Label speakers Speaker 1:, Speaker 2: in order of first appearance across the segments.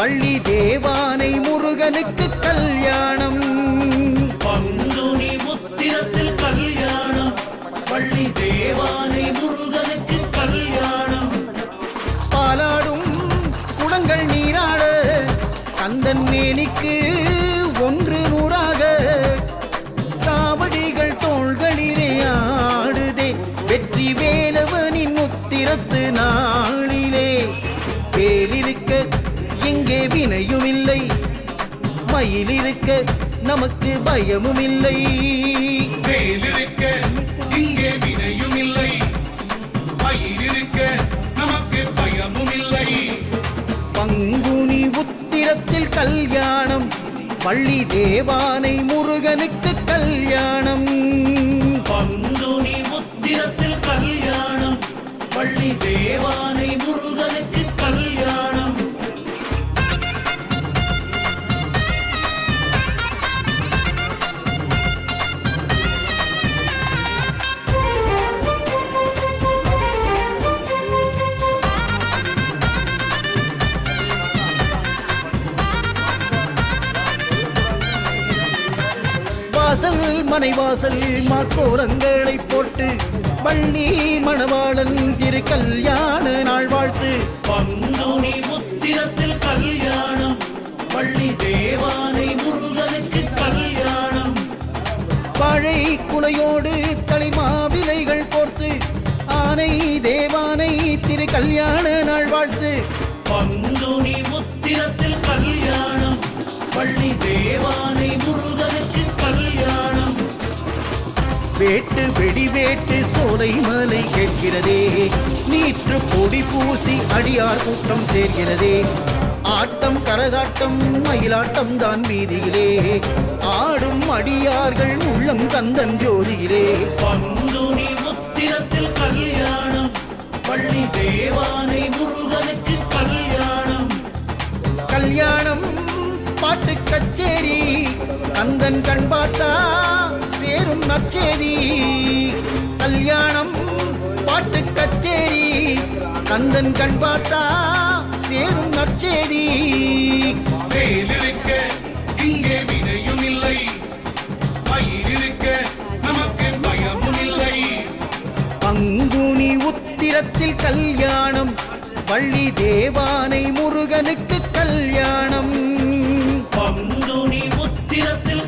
Speaker 1: பள்ளி தேவானை முருகனுக்கு கல்யாணம்.
Speaker 2: பங்குனி உத்திரத்தில்
Speaker 1: மயிலிருக்க நமக்கு பயமும் இல்லை
Speaker 3: வேலிருக்க இங்கே வினையும் இல்லை மயிலிருக்க நமக்கு பயமும் இல்லை
Speaker 1: பங்குனி உத்திரத்தில் கல்யாணம் வள்ளி தேவானை முருகனுக்கு கல்யாணம்.
Speaker 2: பங்குனி உத்திரத்தில் கல்யாணம் பள்ளி தேவானை
Speaker 1: வாசல் மனைவாசல் மாக்கோலங்களை போட்டு வள்ளி மணவாளன் திரு கல்யாண நாள் வாழ்த்து.
Speaker 2: பங்குனி உத்திரத்தில் கல்யாணம் பள்ளி தேவானை முருகனுக்கு கல்யாணம்.
Speaker 1: வாழை குலையோடு களிமாவிலைகள் கோர்த்து ஆனை தேவானை திரு கல்யாண நாள் வாழ்த்து.
Speaker 2: பங்குனி உத்திரத்தில் கல்யாணம் பள்ளி தேவானை முருகனுக்கு
Speaker 1: வேட்டு வெடி வேட்டு சோலை மலை கேட்கிறதே. நீற்று பொடி பூசி அடியார் கூட்டம் சேர்கிறதே. ஆட்டம் கரகாட்டம் மயிலாட்டம் தான் வீதியிலே. ஆடும் அடியார்கள் உள்ளம் கந்தன் ஜோதியிலே.
Speaker 2: பங்குனி உத்திரத்தில் கல்யாணம் பள்ளி தேவானை முருகனுக்கு கல்யாணம்.
Speaker 1: கல்யாணம் பாட்டு கச்சேரி கந்தன் கண் பார்த்தா சேரும் நச்சேரி கல்யாணம் பாட்டு கச்சேரி. கந்தன் கண் பார்த்தா சேரும் நச்சேரி
Speaker 3: வேலிருக்க இங்கே வினையும் இல்லை. மயிலிருக்க நமக்கு பயமும் இல்லை.
Speaker 1: பங்குனி உத்திரத்தில் கல்யாணம் வள்ளி தேவானை முருகனுக்கு கல்யாணம்.
Speaker 2: பங்குனி உத்திரத்தில்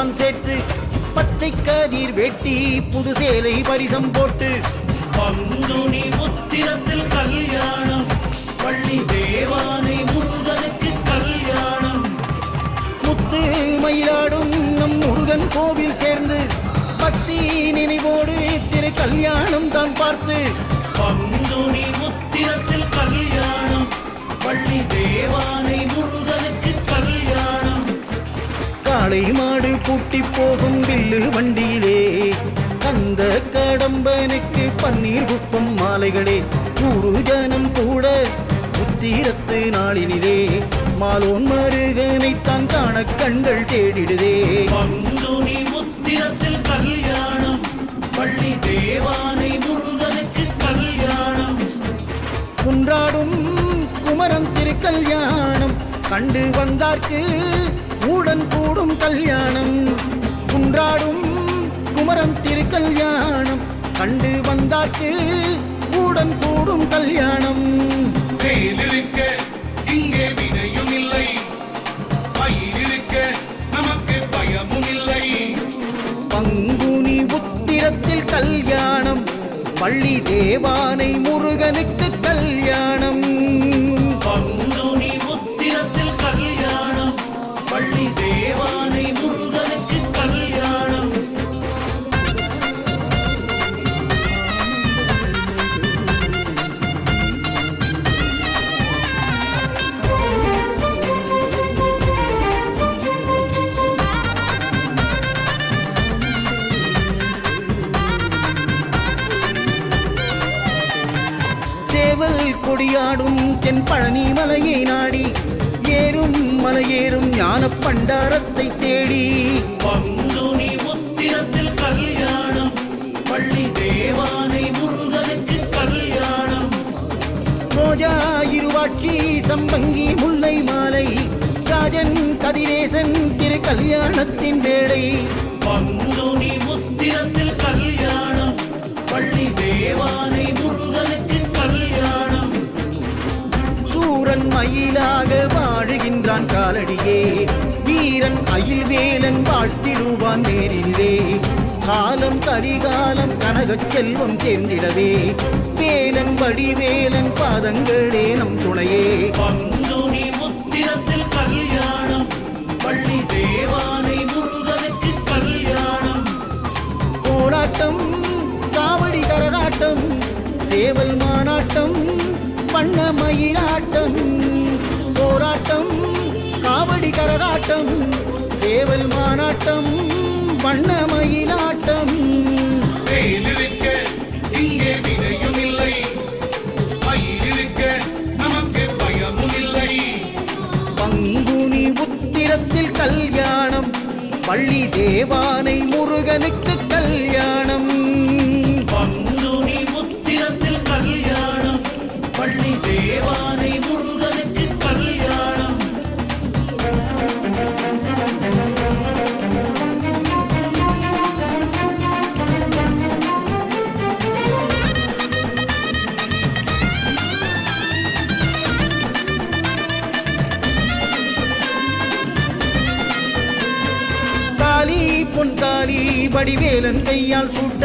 Speaker 1: தான் சேர்த்து பச்சை கதிர் வெட்டி புது சேலை பரிசம் போட்டு
Speaker 2: பங்குனி உத்திரத்தில் கல்யாணம் பள்ளி தேவானை முருகனுக்கு கல்யாணம்.
Speaker 1: முத்து மயிலாடும் நம் முருகன் கோவில் சேர்ந்து பக்தி நினைவோடு திரு கல்யாணம் தான் பார்த்து காளை மாடு பூட்டி போகும் வில்லு வண்டியிலே. கந்த கடம்பனுக்கு பன்னீர் குப்பம் மாலைகளே. நூறு ஜனம் கூட உத்திரத்து நாளினிலே. மாலோன் மருகனை தான் காண கண்கள் தேடிடுதே.
Speaker 2: பங்குனி உத்திரத்தில் கல்யாணம். பள்ளி தேவானை முருகனுக்கு கல்யாணம்.
Speaker 1: குன்றாடும் குமரன் திருக்கல்யாணம். கண்டு வந்தார்க்கு உடன் கூடும் கல்யாணம். குன்றாடும் குமரன் திருக்கல்யாணம். கண்டு வந்தார்க்கு உடன் கூடும் கல்யாணம்.
Speaker 3: வேலிருக்க இங்கே வினையும் இல்லை. மயிலிருக்க நமக்கு பயமும் இல்லை.
Speaker 1: பங்குனி உத்திரத்தில் கல்யாணம். பள்ளி தேவானை முருகனுக்கு கல்யாணம். கொடியாடும் தென் பழனி மலையை நாடி ஏறும் மலையேறும் ஞான பண்டாரத்தை தேடி.
Speaker 2: பங்குனி உத்திரத்தில் கல்யாணம் பள்ளி தேவானை முருகனுக்கு கல்யாணம்.
Speaker 1: ரோஜா இருவாட்சி சம்பங்கி முல்லை மாலை ராஜன் கதிரேசன் திரு கல்யாணத்தின் வேளை.
Speaker 2: பங்குனி உத்திரத்தில் கல்யாணம் பள்ளி தேவானை
Speaker 1: மயிலாக வாழுகின்றான் காலடியே. வீரன் அயில் வேலன் வாழ்த்திடுவான் நேரிலே காலம் கரிகாலம் கனகச் செல்வம் சேர்ந்திடவே. வேலன் வடிவேலன் பாதங்களே நம் துணையே.
Speaker 2: பங்குனி உத்திரத்தில் கல்யாணம் பள்ளி தேவானை முருகனுக்கு கல்யாணம்.
Speaker 1: போராட்டம் காவடி கரகாட்டம் சேவல் மாநாட்டம் வண்ண கரகாட்டம் சேவல் மாநாட்டம் வண்ண மயிலாட்டம்
Speaker 3: வேலிருக்க இங்கே வினையும் இல்லை மயிலிருக்க நமக்கு பயமும் இல்லை
Speaker 1: பங்குனி உத்திரத்தில் கல்யாணம் பள்ளி தேவானை முருகனுக்கு கல்யாணம். தாலி பொன் தாலி வடிவேலன் கையால் சூட்ட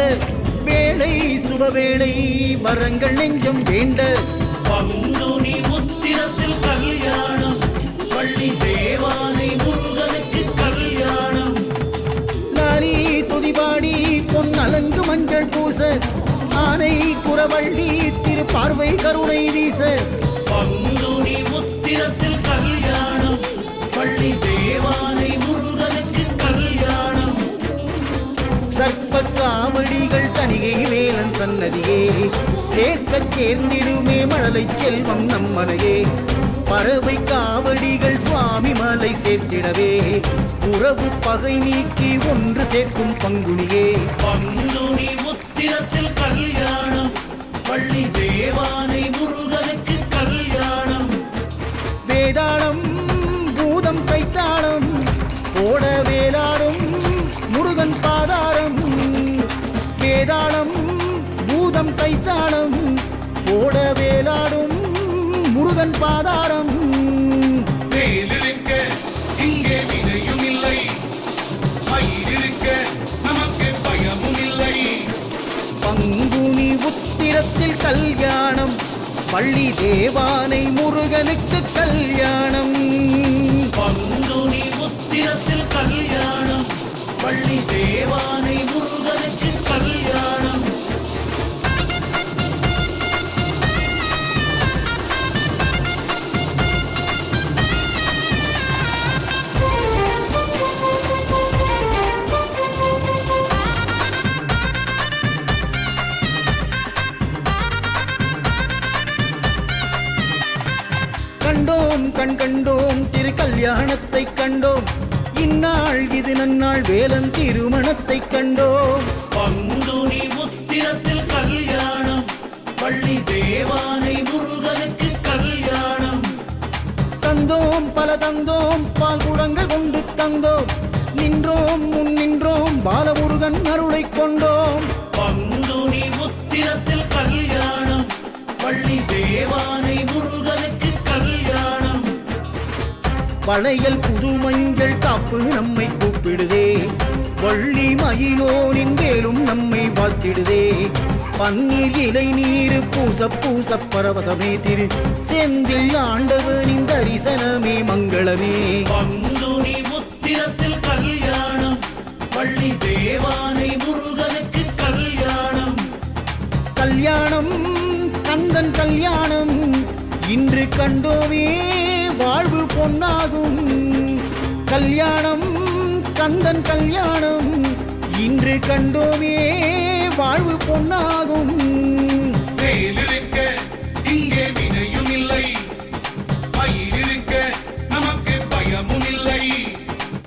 Speaker 1: வேளை சுபவேளை வரங்கள் நெஞ்சம் வேண்ட
Speaker 2: பங்குனி உத்திரத்தில் கல்யாணம் பள்ளி தேவானை முருகனுக்கு கல்யாணம்.
Speaker 1: லாரி துதிபாடி பொன் அலங்கு மஞ்சள் பூச ஆனை குறவள்ளி திரு பார்வை கருணை வீச.
Speaker 2: பங்குனி உத்திரத்தில் கல்யாணம் பள்ளி தேவானை
Speaker 1: சர்ப்ப காவடிகள் தனிகை வேலன் சன்னதியே. சேர்க்க சேர்ந்திடுமே மழலை செல்வம் நம்மனையே பறவை காவடிகள் சுவாமி மலை சேர்த்திடவே. உறவு பகை நீக்கி ஒன்று சேர்க்கும் பங்குனியே.
Speaker 2: பங்குனி உத்திரத்தில் கல்யாணம் பள்ளி
Speaker 1: தேவா கைத்தாளம் ஓட வேலாடும் முருகன் பாதாரம்.
Speaker 3: இங்கே வினையும் இல்லை. மயிலிருக்க நமக்கு பயமும் இல்லை.
Speaker 1: பங்குனி உத்திரத்தில் கல்யாணம் பள்ளி தேவானை முருகனுக்கு கல்யாணம். கண்டோம் திரு கல்யாணத்தை கண்டோம். இந்நாள் இது நன்னாள் வேலன் திருமணத்தை கண்டோம்.
Speaker 2: பங்குனி உத்திரத்தில் கல்யாணம் பள்ளி தேவானை முருகனுக்கு கல்யாணம்.
Speaker 1: தந்தோம் பல தந்தோம் பால் குடங்கள் கொண்டு தந்தோம். நின்றோம் முன் நின்றோம் பாலமுருகன் அருளை கொண்டோம். வளையல் புது மஞ்சள் காப்பு நம்மை கூப்பிடுதே. வள்ளி மயிலோனின் வேலும் நம்மை வாழ்த்திடுதே. பன்னீர் இலை நீரு பூச பூச பரவதமே திரு. செந்தில் ஆண்டவனின் தரிசனமே மங்களமே.
Speaker 2: உத்திரத்தில் கல்யாணம் பள்ளி தேவானை முருகனுக்கு கல்யாணம்.
Speaker 1: கல்யாணம் கந்தன் கல்யாணம் இன்று கண்டோமே. வாழ்வு பொன்னாகும். கல்யாணம் கந்தன் கல்யாணம் இன்று கண்டோமே வாழ்வு பொன்னாகும்.
Speaker 3: வேலிருக்க